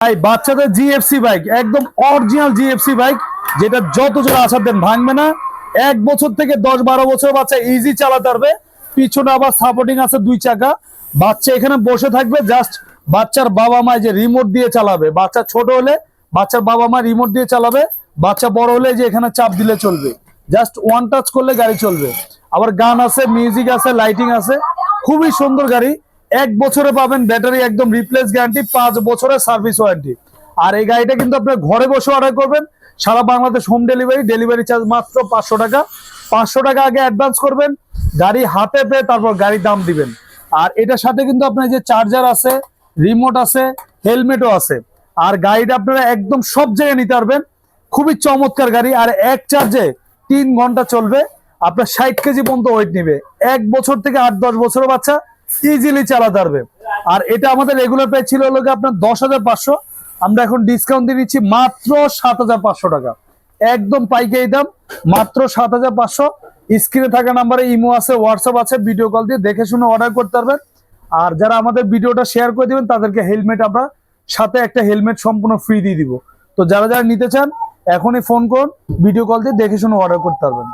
ভাই, বাচ্চাদের GFC bike একদম অরিজিনাল জিএফসি বাইক যেটা যত জোরে আসার দেন ভাঙবে না। এক বছর থেকে দশ বারো বছর বাচ্চা ইজি চালাতে পারবে। পিছনে আবার সাপোর্টিং আছে দুই চাকা। বাচ্চা এখানে বসে থাকবে জাস্ট বাচ্চার বাবা মা যে রিমোট দিয়ে চালাবে। বাচ্চা ছোট হলে বাচ্চার বাবা মা রিমোট দিয়ে চালাবে। বাচ্চা বড় হলে যে এখানে চাপ দিলে চলবে। জাস্ট ওয়ান টাচ করলে গাড়ি চলবে। আবার গান আছে মিউজিক আছে লাইটিং আছে। খুবই সুন্দর গাড়ি। এক বছরে পাবেন ব্যাটারি একদম রিপ্লেস গ্যারান্টি পাঁচ বছরের সার্ভিস ওয়ারেন্টি আর এই গাড়িটা কিন্তু আপনার ঘরে বসে অর্ডার করবেন। সারা Bangladesh home delivery delivery charge মাত্র পাঁচশো টাকা। পাঁচশো টাকা আগে অ্যাডভান্স করবেন, গাড়ি হাতে পেয়ে তারপর গাড়ির দাম দিবেন। আর এটার সাথে কিন্তু আপনার যে চার্জার আছে রিমোট আছে হেলমেটও আছে। আর গাড়িটা আপনারা একদম সব জায়গায় নিতে পারবেন। খুবই চমৎকার গাড়ি। আর এক চার্জে তিন ঘণ্টা চলবে। আপনার ষাট কেজি পর্যন্ত ওয়েট নিবে। এক বছর থেকে আট দশ বছরের বাচ্চা। ইজিলি চালাতে পারবে আর এটা আমাদের রেগুলার প্রাইস ছিল হলো আপনার দশ হাজার পাঁচশো। আমরা এখন ডিসকাউন্ট দিয়ে দিচ্ছি মাত্র সাত হাজার পাঁচশো টাকা। একদম পাইকারি দাম, মাত্র সাত হাজার পাঁচশো। স্ক্রিনে থাকা নাম্বারে ইমো আছে হোয়াটসঅ্যাপ আছে ভিডিও কল দিয়ে দেখে শুনে অর্ডার করতে পারবেন। আর যারা আমাদের ভিডিওটা শেয়ার করে দিবেন, তাদেরকে হেলমেট আমরা সাথে একটা হেলমেট সম্পূর্ণ ফ্রি দিয়ে দিব। তো যারা যারা নিতে চান, এখনই ফোন করুন ভিডিও কল দিয়ে দেখে শুনে অর্ডার করতে পারবেন।